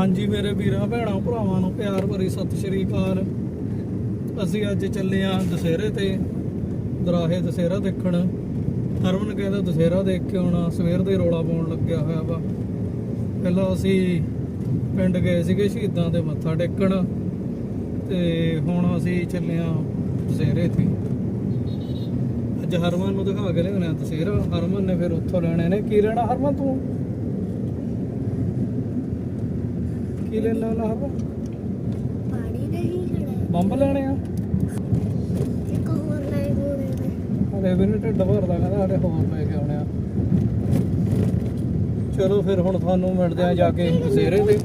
ਹਾਂਜੀ, ਮੇਰੇ ਵੀਰਾਂ, ਭੈਣਾਂ, ਭਰਾਵਾਂ ਨੂੰ ਪਿਆਰ ਭਰੀ ਸਤਿ ਸ਼੍ਰੀ ਅਕਾਲ। ਅਸੀਂ ਅੱਜ ਚੱਲੇ ਆਂ ਦਸ਼ਹਰੇ ਤੇ, ਦਰਾਹੇ ਦਸ਼ਹਰਾ ਦੇਖਣ। ਹਰਮਨ ਕਹਿੰਦਾ ਦਸ਼ਹਰਾ ਦੇਖ ਕੇ ਆਉਣਾ, ਸਵੇਰ ਦੇ ਰੋਲਾ ਪਾਉਣ ਲੱਗਿਆ ਹੋਇਆ ਵਾ। ਪਹਿਲਾਂ ਅਸੀਂ ਪਿੰਡ ਗਏ ਸੀਗੇ ਸ਼ਹੀਦਾਂ ਦੇ ਮੱਥਾ ਟੇਕਣ, ਤੇ ਹੁਣ ਅਸੀਂ ਚੱਲੇ ਆਂ ਦਸ਼ਹਰੇ ਤੇ। ਅੱਜ ਹਰਮਨ ਨੂੰ ਦਿਖਾ ਕੇ ਲਿਆਉਣਾ ਦਸ਼ਹਰਾ। ਹਰਮਨ ਨੇ ਫਿਰ ਉੱਥੋਂ ਲੈਣੇ ਨੇ। ਕੀ ਲੈਣਾ ਹਰਮਨ ਤੂੰ? ਕੀ ਲੈਣਾ ਨਾ ਹਰਮਨ ਪਾਣੀ ਨਹੀਂ ਖੜਾ ਬੰਬ ਲੈਣੇ ਆ? ਇੱਕ ਹੋਰ ਲੈ ਵੀ ਨੀ। ਢਿੱਡ ਭਰਦਾ ਕਹਿੰਦਾ ਹਲੇ ਹੋਰ ਲੈ ਕੇ ਆਉਣੇ ਆ। ਚਲੋ ਫਿਰ ਹੁਣ ਤੁਹਾਨੂੰ ਮਿਲਦੇ ਆ ਜਾ ਕੇ ਬਸੇਰੇ ਤੇ।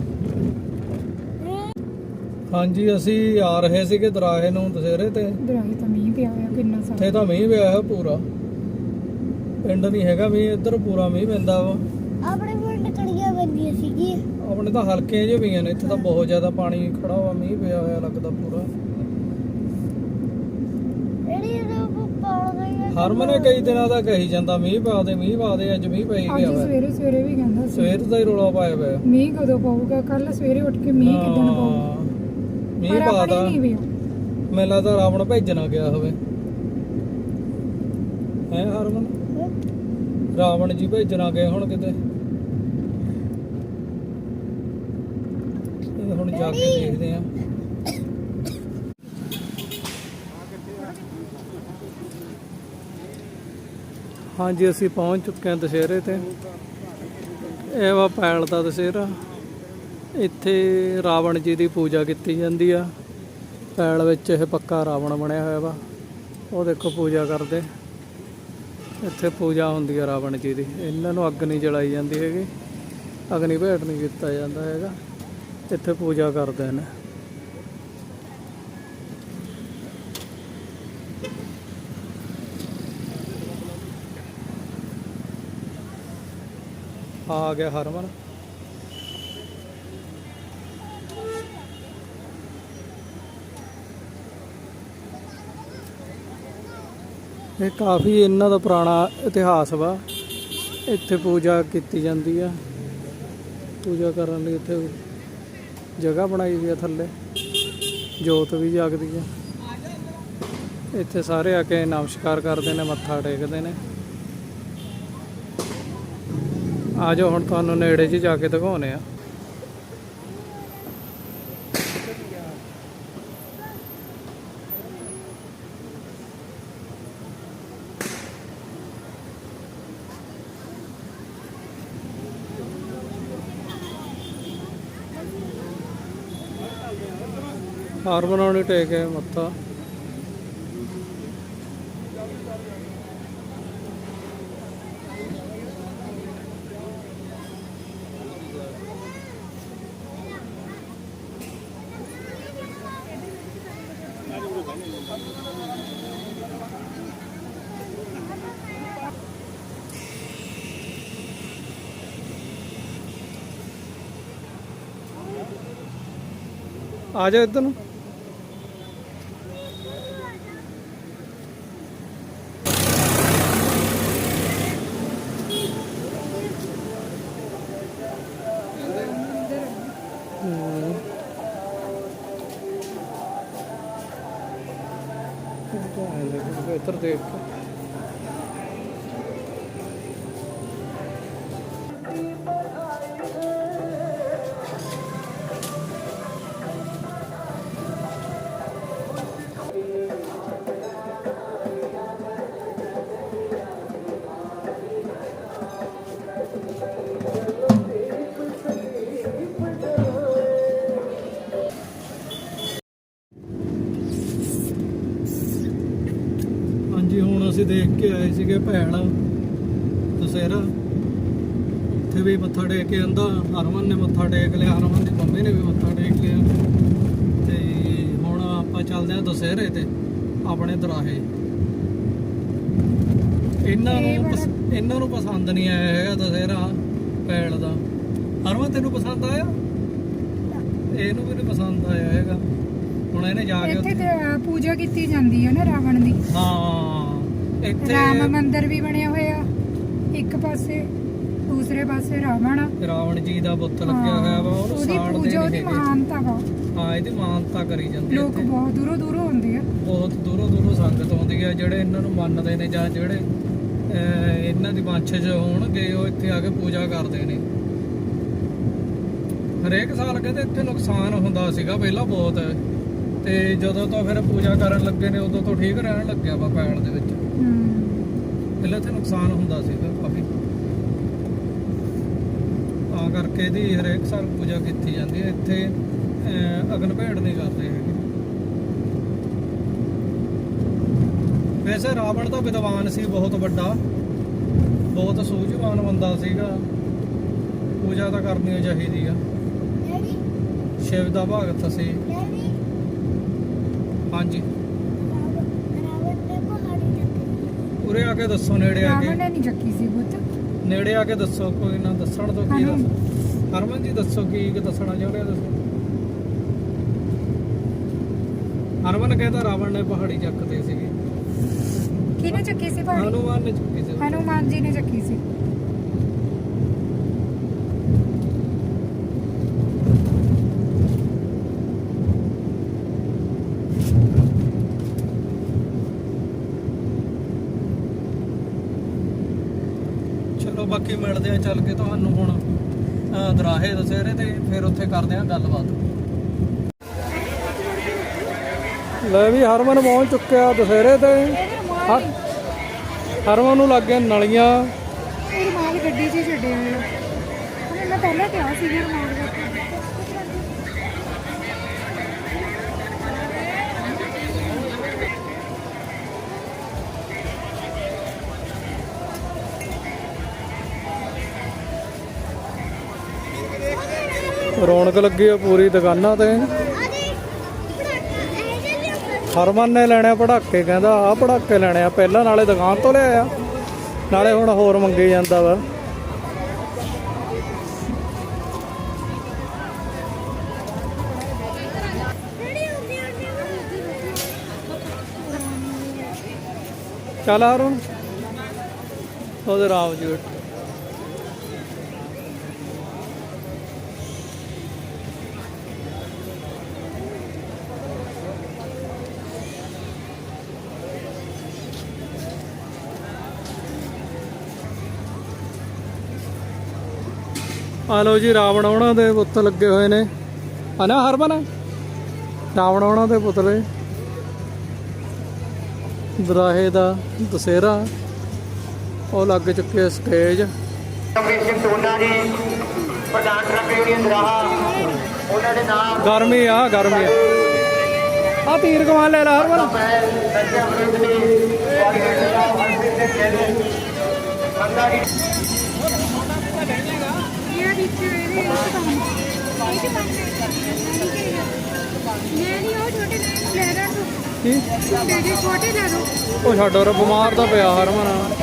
ਹਾਂਜੀ ਅਸੀਂ ਆ ਰਹੇ ਸੀਗੇ ਦਰਾਹੇ ਨੂੰ ਦਸੇਰੇ ਤੇ। ਦਰਾਹੀ ਤਾਂ ਮੀਂਹ ਪਿਆ ਹੋਇਆ ਕਿੰਨਾ ਸਾਰਾ। ਇੱਥੇ ਤਾਂ ਮੀਂਹ ਪਿਆ ਹੈ ਪੂਰਾ। ਪਿੰਡ ਨਹੀਂ ਹੈਗਾ ਮੀਂਹ ਇੱਧਰ ਪੂਰਾ ਮੀਂਹ ਪੈਂਦਾ ਵਾ। ਆਪਣੇ ਸੀਗੀ ਆਪਣੇ ਤਾਂ ਹਲਕੇ ਜਿਹੇ ਪਈਆਂ ਨੇ ਇੱਥੇ ਤਾਂ ਬਹੁਤ ਜ਼ਿਆਦਾ ਪਾਣੀ ਖੜਾ ਹੋਇਆ ਮੀਂਹ ਪਿਆ ਹੋਇਆ ਲੱਗਦਾ ਪੂਰਾ। ਜਿਹੜੀ ਇਹਦੇ ਪਾਲ ਗਈ ਹੈ ਹਰਮਨ ਨੇ ਕਈ ਦਿਨਾਂ ਦਾ ਕਹੀ ਜਾਂਦਾ ਮੀਂਹ ਪਾ ਦੇ ਮੀਂਹ ਪਾ ਦੇ ਅੱਜ ਮੀਂਹ ਪਈ ਅੱਜ ਗਿਆ ਵਾ ਸਵੇਰੇ ਸਵੇਰੇ ਵੀ ਕਹਿੰਦਾ ਸੀ। ਸਵੇਰ ਦਾ ਹੀ ਰੋਲਾ ਪਾਇਆ ਪਿਆ ਮੀਂਹ ਕਦੋਂ ਪਊਗਾ? ਕੱਲ ਸਵੇਰੇ ਉੱਠ ਕੇ ਮੀਂਹ ਕਿੱਦਣ ਪਊਗਾ? ਹਾਂ, ਮੀਂਹ ਪਰ ਆਪਣੇ ਪਾਦਾ ਨਹੀਂ ਪਿਆ। ਮੈਨੂੰ ਲੱਗਦਾ ਰਾਵਣ ਭੇਜਣਾ ਗਿਆ ਹੋਵੇ। ਹੈ ਹਰਮਨ? ਰਾਵਣ ਜੀ ਭੇਜਣਾ ਗਏ ਹੁਣ ਕਿਤੇ ਇਹ ਹੁਣ ਜਾ ਕੇ ਦੇਖਦੇ ਆ। ਹਾਂਜੀ, ਅਸੀਂ ਪਹੁੰਚ ਚੁੱਕੇ ਹਾਂ ਦੁਸ਼ਹਿਰੇ ਤੇ। ਇਹ ਵਾ ਪੈਲ ਦਾ ਦੁਸ਼ਹਿਰਾ ਇੱਥੇ ਰਾਵਣ ਜੀ ਦੀ ਪੂਜਾ ਕੀਤੀ ਜਾਂਦੀ ਆ। ਪੈਲ ਵਿੱਚ ਇਹ ਪੱਕਾ ਰਾਵਣ ਬਣਿਆ ਹੋਇਆ ਵਾ। ਉਹ ਦੇਖੋ ਪੂਜਾ ਕਰਦੇ। ਇੱਥੇ ਪੂਜਾ ਹੁੰਦੀ ਆ ਰਾਵਣ ਜੀ ਦੀ। ਇਹਨਾਂ ਨੂੰ ਅੱਗ ਨਹੀਂ ਜਲਾਈ ਜਾਂਦੀ ਹੈਗੀ। ਅਗਨੀ ਭੇਟ ਨਹੀਂ ਕੀਤਾ ਜਾਂਦਾ ਹੈਗਾ। ਇੱਥੇ ਪੂਜਾ ਕਰਦੇ ਨੇ। ਆ ਗਿਆ ਹਰਮਨ। ਇਹ ਕਾਫੀ ਇਹਨਾਂ ਦਾ ਪੁਰਾਣਾ ਇਤਿਹਾਸ ਵਾ। ਇੱਥੇ ਪੂਜਾ ਕੀਤੀ ਜਾਂਦੀ ਆ। ਪੂਜਾ ਕਰਨ ਲਈ ਇੱਥੇ ਜਗ੍ਹਾ ਬਣਾਈ ਵੀ ਆ ਥੱਲੇ। ਜੋਤ ਵੀ ਜਾਗਦੀ ਆ। ਇੱਥੇ ਸਾਰੇ ਆ ਕੇ ਨਮਸਕਾਰ ਕਰਦੇ ਨੇ, ਮੱਥਾ ਟੇਕਦੇ ਨੇ। ਆ ਜਾਓ, ਹੁਣ ਤੁਹਾਨੂੰ ਨੇੜੇ 'ਚ ਜਾ ਕੇ ਦਿਖਾਉਨੇ ਆ। ਹਾਰ ਬਣਾਉਣੀ ਟੇਕ ਹੈ ਮੱਥਾ ਆ ਜਾ ਇੱਧਰ ਨੂੰ ਹਮ। ਇੱਧਰ ਦੇਖ ਦੇਖ ਕੇ ਆਏ ਸੀਗੇ ਭੈਣ। ਦਸਹਿਰਾ ਉੱਥੇ ਵੀ ਮੱਥਾ ਟੇਕ ਕੇ ਆਂਦਾ ਹਰਮਨ ਨੇ ਮੱਥਾ ਟੇਕ ਲਿਆ ਹਰਮਨ ਦੀ ਮੰਮੀ ਨੇ ਵੀ ਮੱਥਾ ਟੇਕ ਲਿਆ। ਤੇ ਹੁਣ ਆਪਾਂ ਚੱਲਦੇ ਹਾਂ ਦਸਹਿਰੇ ਤੇ ਆਪਣੇ ਦਰਾਹੇ। ਇਹਨਾਂ ਨੂੰ ਇਹਨਾਂ ਨੂੰ ਪਸੰਦ ਨਹੀਂ ਆਇਆ ਹੈਗਾ ਦਸਹਿਰਾ ਪੈਲ ਦਾ। ਹਰਮਨ ਤੈਨੂੰ ਪਸੰਦ ਆਇਆ? ਇਹਨੂੰ ਵੀ ਨਹੀਂ ਪਸੰਦ ਆਇਆ ਹੈਗਾ। ਹੁਣ ਇਹਨੇ ਜਾ ਕੇ ਇੱਥੇ ਤੇ ਪੂਜਾ ਕੀਤੀ ਜਾਂਦੀ ਹੈ ਨਾ ਰਾਵਣ ਦੀ। ਹਾਂ। ਇੱਥੇ ਰਾਮ ਮੰਦਿਰ ਵੀ ਬਣਿਆ ਹੋਇਆ। ਇੱਕ ਪਾਸੇ ਦੂਸਰੇ ਪਾਸੇ ਰਾਵਣ। ਰਾਵਣ ਜੀ ਦਾ ਬੁੱਤ ਲੱਗਿਆ ਹੋਇਆ ਵਾ ਉਹਨੂੰ ਉਹਦੀ ਸਾੜਦੇ ਪੂਜਾ ਉਹਦੀ ਮਹਾਨਤਾ ਵਾ। ਹਾਂ ਇਹਦੀ ਮਾਨਤਾ ਕਰੀ ਜਾਂਦੀ ਲੋਕ ਇੱਥੇ। ਬਹੁਤ ਦੂਰੋਂ ਦੂਰੋਂ ਆਉਂਦੇ ਆ। ਬਹੁਤ ਦੂਰੋਂ ਦੂਰੋਂ ਸੰਗਤ ਆਉਂਦੀ ਹੈ ਜਿਹੜੇ ਇਹਨਾਂ ਨੂੰ ਮੰਨਦੇ ਨੇ ਜਾਂ ਜਿਹੜੇ ਅਹ, ਇਹਨਾਂ ਦੀ ਵੰਸ਼ਜ ਹੋਣਗੇ ਉਹ ਇੱਥੇ ਆ ਕੇ ਪੂਜਾ ਕਰਦੇ ਨੇ। ਹਰੇਕ ਸਾਲ ਕਹਿੰਦੇ ਇੱਥੇ ਨੁਕਸਾਨ ਹੁੰਦਾ ਸੀਗਾ ਪਹਿਲਾਂ ਬਹੁਤ। ਤੇ ਜਦੋਂ ਤੋਂ ਫਿਰ ਪੂਜਾ ਕਰਨ ਲੱਗੇ ਨੇ ਉਦੋਂ ਤੋਂ ਠੀਕ ਰਹਿਣ ਲੱਗਿਆ ਵਾ ਪੈਣ ਦੇ ਵਿੱਚ। ਪਹਿਲਾਂ ਇੱਥੇ ਨੁਕਸਾਨ ਹੁੰਦਾ ਸੀਗਾ ਕਾਫੀ। ਤਾਂ ਕਰਕੇ ਇਹਦੀ ਹਰੇਕ ਸਾਲ ਪੂਜਾ ਕੀਤੀ ਜਾਂਦੀ ਹੈ। ਇੱਥੇ ਅਗਨ ਭੇਟ ਨਹੀਂ ਕਰਦੇ ਹੈਗੇ। ਵੈਸੇ ਰਾਵਣ ਤਾਂ ਵਿਦਵਾਨ ਸੀ ਬਹੁਤ ਵੱਡਾ। ਬਹੁਤ ਸੂਝਵਾਨ ਬੰਦਾ ਸੀਗਾ। ਪੂਜਾ ਤਾਂ ਕਰਨੀ ਚਾਹੀਦੀ ਆ ਸ਼ਿਵ ਦਾ ਭਗਤ ਸੀ। ਹਾਂਜੀ ਰਾਵਣ ਨੇ ਪਹਾੜੀ ਚੱਕੀ ਉਰੇ ਆ ਕੇ ਦੱਸੋ ਨੇੜੇ ਆ ਕੇ। ਨੇ ਨਹੀਂ ਚੱਕੀ ਸੀ ਬੁੱਤ ਨੇੜੇ ਆ ਕੇ ਦੱਸੋ ਕੋਈ ਨਾ ਦੱਸਣ ਤੋਂ ਕੀ ਹਰਮਨ। ਦੱਸ। ਹਰਮਨ ਜੀ ਦੱਸੋ ਕੀ ਕੀ ਦੱਸਣਾ ਚਾਹੁੰਦੇ ਆ ਦੱਸੋ ਹਰਮਨ ਕਹਿੰਦਾ ਰਾਵਣ ਨੇ ਪਹਾੜੀ ਚੱਕਦੇ ਸੀਗੇ। ਕਿਹਨੇ ਚੱਕੀ ਸੀ ਪਹਾੜੀ? ਹਨੂਮਾਨ ਨੇ ਚੁੱਕੀ ਸੀ। ਹਨੂਮਾਨ ਜੀ ਨੇ ਚੱਕੀ ਸੀ ਚਲੋ ਬਾਕੀ ਮਿਲਦੇ ਆ ਚੱਲ ਕੇ ਤੁਹਾਨੂੰ ਹੁਣ ਦਰਾਹੇ ਦਸਹਿਰੇ ਤੇ ਫਿਰ ਉੱਥੇ ਕਰਦੇ ਆ ਗੱਲਬਾਤ। ਲੈ ਵੀ ਹਰਮਨ ਪਹੁੰਚ ਚੁੱਕਿਆ ਦਸਹਿਰੇ ਤੇ। ਹਰ- ਹਰਮਨ ਨੂੰ ਲੱਗ ਗਏ ਨਲੀਆਂ। ਰੁਮਾਲ ਗੱਡੀ 'ਚ ਛੱਡਿਆ ਮੈਂ ਪਹਿਲਾਂ ਕਿਹਾ ਸੀ ਵੀ ਰੁਮਾਲ ਰੱਖ ਰੌਣਕ ਲੱਗੀ ਆ ਪੂਰੀ ਦੁਕਾਨਾਂ ਤੇ। ਹਰਮਨ ਨੇ ਲੈਣੇ ਪੜਾਕੇ, ਕਹਿੰਦਾ ਆ ਪੜਾਕੇ ਲੈਣੇ ਆ, ਪਹਿਲਾਂ ਨਾਲੇ ਦੁਕਾਨ ਤੋਂ ਲਿਆਇਆ। ਨਾਲੇ ਹੁਣ ਹੋਰ ਮੰਗੇ ਜਾਂਦਾ ਵਾ। ਚੱਲ ਹਰਮਨ, ਉਹਦੇ ਰਾਮ ਜੀ ਆ ਲਓ ਜੀ, ਰਾਵਣ ਉਹਨਾਂ ਦੇ ਪੁੱਤ ਲੱਗੇ ਹੋਏ ਨੇ। ਹਨਾ ਹਰਮਨ? ਰਾਵਣ ਉਹਨਾਂ ਦੇ ਪੁਤਲੇ ਦਰਾਹੇ ਦਾ ਦਸਹਿਰਾ ਉਹ ਲੱਗ ਚੁੱਕੇ ਸਟੇਜ। ਸਿੰਘ ਟੋਨਾ ਜੀ ਪ੍ਰਧਾਨ ਟਰੱਕ ਯੂਨੀਅਨ ਦਰਾਹਾ ਉਹਨਾਂ ਦੇ ਨਾਮ ਗਰਮੀ ਆ ਗਰਮੀ ਆ। ਆ ਤੀਰ ਕਮਾਨ ਲੈ ਲਾ ਹਰਮਨ। ਪਹਿਲ ਜੀ ਵਿੱਚ ਇਹਦੇ ਇਹ ਕੰਮ ਇਹ ਤੇ ਕੰਮ ਮੈਂ ਨਹੀਂ ਉਹ ਛੋਟੇ ਲੈ ਲੈ ਤੂੰ ਕੀ ਛੋਟੇ ਜਿਹੇ ਛੋਟੇ ਲੈ ਲਓ ਉਹ ਛੱਡ ਹੋਰ ਬਿਮਾਰ ਤਾਂ ਪਿਆ ਹਰਮਨ।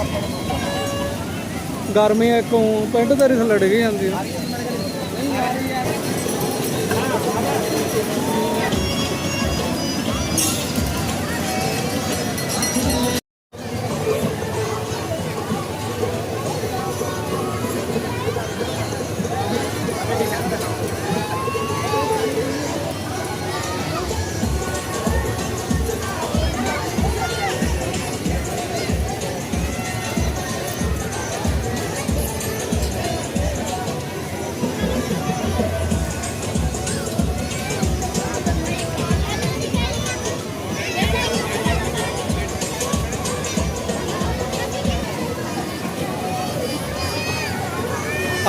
ਗਰਮੀ ਇੱਕੋਂ ਪਿੰਡ ਤੇਰੀ ਥੱਲੇ ਡਿੱਗ ਜਾਂਦੀ ਆ।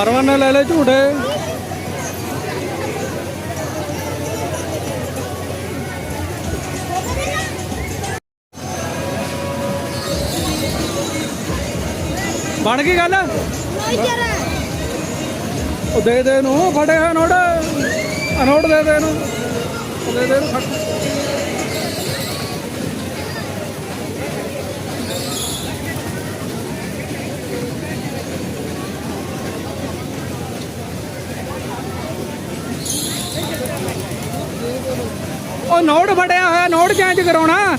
ਹਰਮਨ ਲੈ ਲੈ ਝੂਟੇ ਬਣ ਗਈ ਗੱਲ? ਉਹ ਦੇ ਦੇ ਨੂੰ ਫੜੇ ਹੋਏ ਨੋਟ ਆ ਦੇ ਦੇ ਨੂੰ ਦੇ ਦੇ ਨੂੰ ਫੜ। ਨੋਟ ਫੜਿਆ ਹੋਇਆ, ਨੋਟ ਚੇਂਜ ਕਰਾਉਣਾ।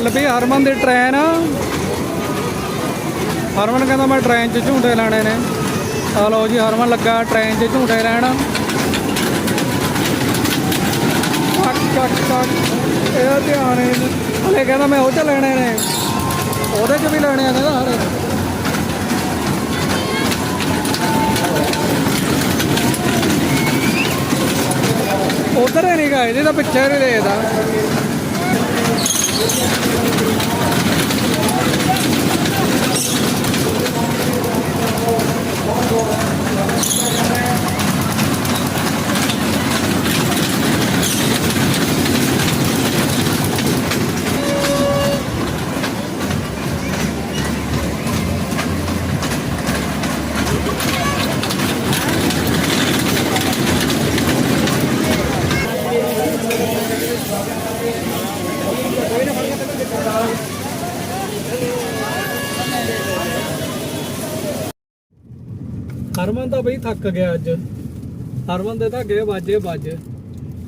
ਲੱਭੀ ਹਰਮਨ ਦੀ ਟ੍ਰੇਨ ਹਰਮਨ ਕਹਿੰਦਾ ਮੈਂ ਟ੍ਰੇਨ 'ਚ ਝੂਟੇ ਲਾਣੇ ਨੇ। ਆ ਲਓ ਜੀ, ਹਰਮਨ ਲੱਗਾ ਟ੍ਰੇਨ 'ਚ ਝੂਟੇ ਲੈਣ। ਟਕ ਟਕ ਟਕ ਇਹ ਧਿਆਨ ਹੈ ਹਲੇ ਕਹਿੰਦਾ ਮੈਂ ਉਹ 'ਚ ਲੈਣੇ ਨੇ। ਉਹਦੇ 'ਚ ਵੀ ਲੈਣੇ ਆ ਕਹਿੰਦਾ ਹਰੇ ਉਧਰ ਨਹੀਂ ਗਾ, ਇਹਦੇ ਤਾਂ ਪਿੱਛੇ ਨਹੀਂ ਦੇਖਦਾ ਤਾਂ ਬਈ ਥੱਕ ਗਿਆ ਅੱਜ। ਹਰਮਨ ਦੇ ਤਾਂ ਗਏ ਬਾਜੇ ਵੱਜ।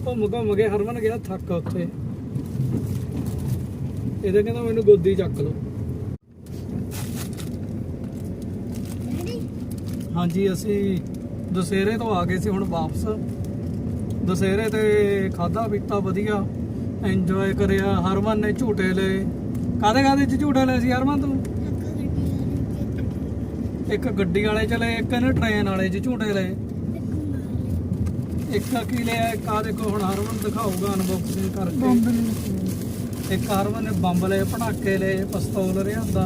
ਘੁੰਮ ਘੁੰਮ ਕੇ ਹਰਮਨ ਗਿਆ ਥੱਕ ਉੱਥੇ। ਇਹਦੇ ਕਹਿੰਦਾ ਮੈਨੂੰ ਗੋਦੀ ਚੱਕ ਲਓ। ਹਾਂਜੀ, ਅਸੀਂ ਦੁਸਹਿਰੇ ਤੋਂ ਆ ਗਏ ਸੀ ਹੁਣ ਵਾਪਸ। ਦੁਸਹਿਰੇ ਤੇ ਖਾਦਾ ਪੀਤਾ ਵਧੀਆ। ਇੰਜੋਏ ਕਰਿਆ। ਹਰਮਨ ਨੇ ਝੂਟੇ ਲਏ। ਕਾਦੇ ਕਾਦੇ ਚ ਝੂਟੇ ਲਏ ਸੀ ਹਰਮਨ ਤੂੰ? ਇੱਕ ਗੱਡੀ ਵਾਲੇ ਚਲੇ ਇੱਕ ਨੇ ਟ੍ਰੇਨ ਵਾਲੇ ਚ ਝੂਟੇ ਲਏ। ਇੱਕ ਕੀ ਲਿਆ ਇੱਕ ਆ ਦੇਖੋ ਹੁਣ ਹਰਮਨ ਦਿਖਾਊਗਾ ਅਨਬਾਕਸਿੰਗ ਕਰਕੇ। ਇੱਕ ਹਰਮਨ ਨੇ ਬੰਬ ਲਏ ਪਟਾਕੇ ਲਏ ਪਿਸਤੌਲ ਲਿਆਂਦਾ।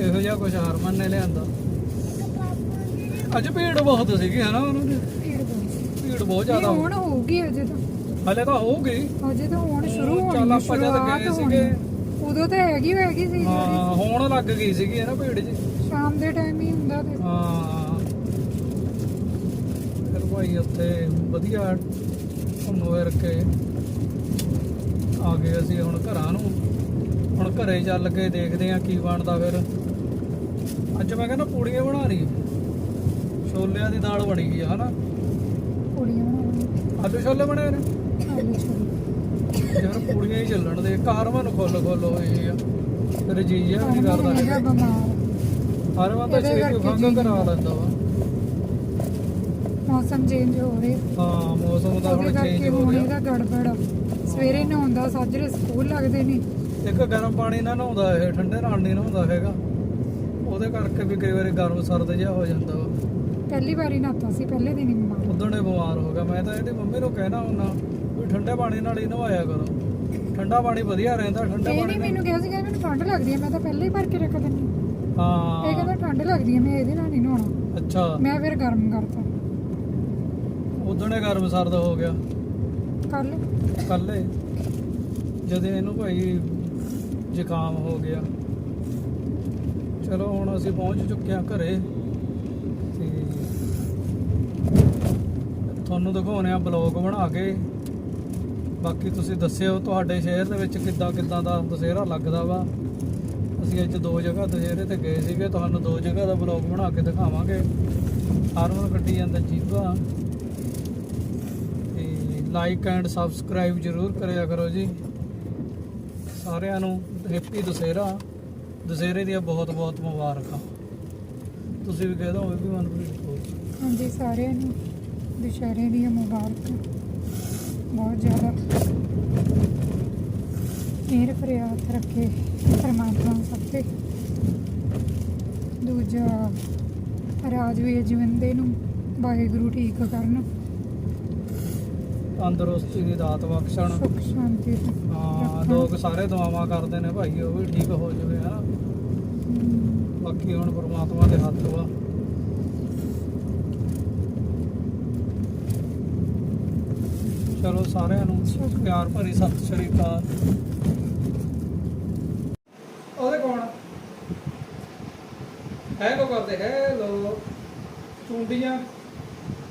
ਇਹੋ ਜਿਹਾ ਕੁਝ ਹਰਮਨ ਨੇ ਲਿਆਂਦਾ। ਅੱਜ ਭੀੜ ਬਹੁਤ ਸੀਗੀ ਹਨਾ ਉਹਨਾਂ ਦੀ ਭੀੜ ਬਹੁਤ ਜ਼ਿਆਦਾ ਹੁਣ ਹੋਊਗੀ ਅਜੇ ਤਾਂ। ਹਲੇ ਤਾਂ ਹੋਊਗੀ। ਅਜੇ ਤਾਂ ਹੁਣ ਸ਼ੁਰੂ ਚੱਲ ਹੋਣੀ ਆਪਾਂ ਜਦ ਗਏ। ਸੀਗੇ। ਉਦੋਂ ਤਾਂ ਹੈਗੀ ਹੋਏਗੀ ਸੀ ਹਾਂ ਹੋਣ ਲੱਗ ਗਈ ਸੀਗੀ ਨਾ ਭੀੜ ਜੀ। ਸ਼ਾਮ ਦੇ ਟਾਈਮ ਹੀ ਹੁੰਦਾ ਤੇ। ਹਾਂ। ਫਿਰ ਭਾਈ ਉੱਥੇ ਵਧੀਆ ਘੁੰਮ ਫਿਰ ਕੇ ਆ ਗਏ ਅਸੀਂ ਹੁਣ ਘਰਾਂ ਨੂੰ। ਹੁਣ ਘਰੇ ਚੱਲ ਕੇ ਦੇਖਦੇ ਆ ਕੀ ਬਣਦਾ ਫਿਰ। ਅੱਜ ਮੈਂ ਕਹਿੰਦਾ ਪੂੜੀਆਂ ਬਣਾ ਰਹੀ। ਛੋਲਿਆਂ ਦੀ ਦਾਲ ਬਣੀ ਗਈ ਹਨਾ? ਕੁੜੀਆਂ ਬਣਾਉਣੀਆਂ ਆਲੂ ਛੋਲੇ ਬਣੇ ਨੇ? ਆਲੂ ਛੋਲੇ। ਯਾਰ ਪੂੜੀਆਂ ਹੀ ਚੱਲਣ ਦੇ। ਕਾਰਵਾਂ ਨੂੰ ਖੁੱਲ ਖੁੱਲ ਹੋਈ ਆ। ਫਿਰ ਜੀ ਜਿਹਾ ਨਹੀਂ ਹੈਗਾ ਕਰਦਾ। ਬਿਮਾਰ ਹਰ ਵਾਰ ਤਾਂ ਇਹਦੇ ਛੇਤੀ ਕਰਕੇ ਜੀ। ਕਰਾ ਲੈਂਦਾ ਵਾ। ਮੌਸਮ ਚੇਂਜ ਹੋ ਰਿਹਾ। ਹਾਂ ਮੌਸਮ ਦਾ ਉਹਦੇ ਹੁਣ ਚੇਂਜ ਕਰਕੇ ਹੋ ਹੋਣੀ ਗਿਆ ਦਾ ਗੜਬੜ। ਆ। ਸਵੇਰੇ ਨਹਾਉਂਦਾ ਸਾਜਰੇ ਸਕੂਲ ਲੱਗਦੇ ਨੇ। ਇੱਕ ਗਰਮ ਪਾਣੀ ਨਾਲ ਨਹਾਉਂਦਾ ਇਹ ਠੰਡੇ ਨਾਲ ਨਹੀਂ ਨਹਾਉਂਦਾ ਹੈਗਾ। ਉਹਦੇ ਕਰਕੇ ਵੀ ਕਈ ਵਾਰੀ ਗਰਮ ਸਰਦ ਜਿਹਾ ਹੋ ਜਾਂਦਾ ਵਾ। ਪਹਿਲੀ ਵਾਰੀ ਨਹਾਤਾ ਸੀ ਪਹਿਲੇ ਦਿਨ ਹੀ ਬਿਮਾਰ ਉਦੋਂ ਨੇ ਬਿਮਾਰ ਹੋ ਗਿਆ। ਮੈਂ ਤਾਂ ਇਹਦੀ ਮੰਮੀ ਨੂੰ ਕਹਿਣਾ ਹੁੰਦਾ ਵੀ ਠੰਡੇ ਪਾਣੀ ਨਾਲ ਹੀ ਨਵਾਇਆ ਕਰੋ। ਠੰਡਾ ਪਾਣੀ ਵਧੀਆ ਰਹਿੰਦਾ ਠੰਡੇ ਇਹ ਪਾਣੀ ਨਹੀਂ ਨਾਲ ਮੈਨੂੰ ਕਿਹਾ ਸੀ ਕਿ ਮੈਨੂੰ ਠੰਡ ਲੱਗਦੀ ਹੈ ਮੈਂ ਤਾਂ ਪਹਿਲੇ ਹੀ ਭਰ ਕੇ ਰੱਖ ਦਿੰਦੀ ਇਹ ਹਾਂ ਕਹਿੰਦਾ ਠੰਡ ਲੱਗਦੀ ਹੈ ਮੈਂ ਇਹਦੇ ਨਾਲ ਨਹੀਂ ਨਹਾਉਣਾ। ਅੱਛਾ। ਮੈਂ ਫਿਰ ਗਰਮ ਕਰਤਾ। ਉਦੋਂ ਗਰਮ ਸਰਦ ਹੋ ਗਿਆ। ਕੱਲ। ਕੱਲੇ ਜਦ ਇਹਨੂੰ ਭਾਈ ਜ਼ੁਕਾਮ ਹੋ ਗਿਆ। ਚਲੋ ਹੁਣ ਅਸੀਂ ਪਹੁੰਚ ਚੁੱਕੇ ਹਾਂ ਘਰੇ। ਤੇ ਤੁਹਾਨੂੰ ਦਿਖਾਉਣੇ ਆ ਬਲੌਗ ਬਣਾ ਕੇ। ਬਾਕੀ ਤੁਸੀਂ ਦੱਸਿਓ ਤੁਹਾਡੇ ਸ਼ਹਿਰ ਦੇ ਵਿੱਚ ਕਿੱਦਾਂ ਕਿੱਦਾਂ ਦਾ ਦੁਸਹਿਰਾ ਲੱਗਦਾ ਵਾ। ਅਸੀਂ ਅੱਜ ਦੋ ਜਗ੍ਹਾ ਦੁਸਹਿਰੇ ਤੇ ਗਏ ਸੀਗੇ, ਤੁਹਾਨੂੰ ਦੋ ਜਗ੍ਹਾ ਦਾ ਬਲੌਗ ਬਣਾ ਕੇ ਦਿਖਾਵਾਂਗੇ। ਹਾਰਮਨ ਕੱਢੀ ਜਾਂਦਾ ਜੀਭਾ ਤੇ ਲਾਈਕ ਐਂਡ ਸਬਸਕ੍ਰਾਈਬ ਜਰੂਰ ਕਰਿਆ ਕਰੋ ਜੀ। ਸਾਰਿਆਂ ਨੂੰ ਹੈਪੀ ਦੁਸਹਿਰਾ। ਦੁਸਹਿਰੇ ਦੀਆਂ ਬਹੁਤ ਬਹੁਤ ਮੁਬਾਰਕਾਂ। ਤੁਸੀਂ ਵੀ ਕਹਿ ਦੋ ਵੀ ਮਨਪ੍ਰੀਤ ਕੌਰ ਹਾਂਜੀ, ਸਾਰਿਆਂ ਨੂੰ ਦੁਸ਼ਹਿਰੇ ਦੀਆਂ ਮੁਬਾਰਕਾਂ। ਬਹੁਤ ਜ਼ਿਆਦਾ ਮੇਰ ਫਰਿਆਦ ਰੱਖੇ ਪਰਮਾਤਮਾ ਸਭ ਤੇ ਦੂਜਾ ਰਾਜਵੀਰ ਜਵੰਦੇ ਨੂੰ ਵਾਹਿਗੁਰੂ ਠੀਕ ਕਰਨ। ਤੰਦਰੁਸਤੀ ਦੀ ਦਾਤ ਬਖਸ਼ਣ। ਸੁਖ ਸ਼ਾਂਤੀ ਹਾਂ। ਲੋਕ ਸਾਰੇ ਦੁਆਵਾਂ ਕਰਦੇ ਨੇ ਭਾਈ ਉਹ ਵੀ ਠੀਕ ਹੋ ਜਾਵੇ ਹਨਾ? ਬਾਕੀ ਹੁਣ ਪ੍ਰਮਾਤਮਾ ਦੇ ਹੱਥ ਵਾ ਚਲੋ ਸਾਰਿਆਂ ਨੂੰ ਪਿਆਰ ਭਰੀ ਸਤਿ ਸ਼੍ਰੀ ਅਕਾਲ ਉਹਦੇ ਕੌਣ ਹੈ ਕੋ ਕਰਦੇ? ਹੈਲੋ ਚੁੰਡੀਆਂ।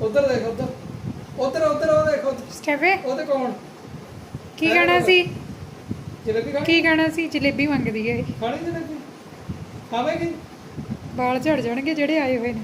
ਉਧਰ ਦੇਖ ਉਧਰ। ਉਧਰ ਉਧਰ ਉਹ ਦੇਖੋ ਸਟੈਫੇ ਉਹਦੇ ਕੌਣ? ਕੀ ਕਹਿਣਾ ਸੀ? ਜਲੇਬੀ ਖਾਣੀ? ਕੀ ਕਹਿਣਾ ਸੀ? ਜਲੇਬੀ ਮੰਗਦੀ ਹੈ। ਖਾਣੀ ਜਲੇਬੀ? ਖਾਵੇਂਗੀ? ਵਾਲ ਝੜ ਜਾਣਗੇ ਜਿਹੜੇ ਆਏ ਹੋਏ ਨੇ।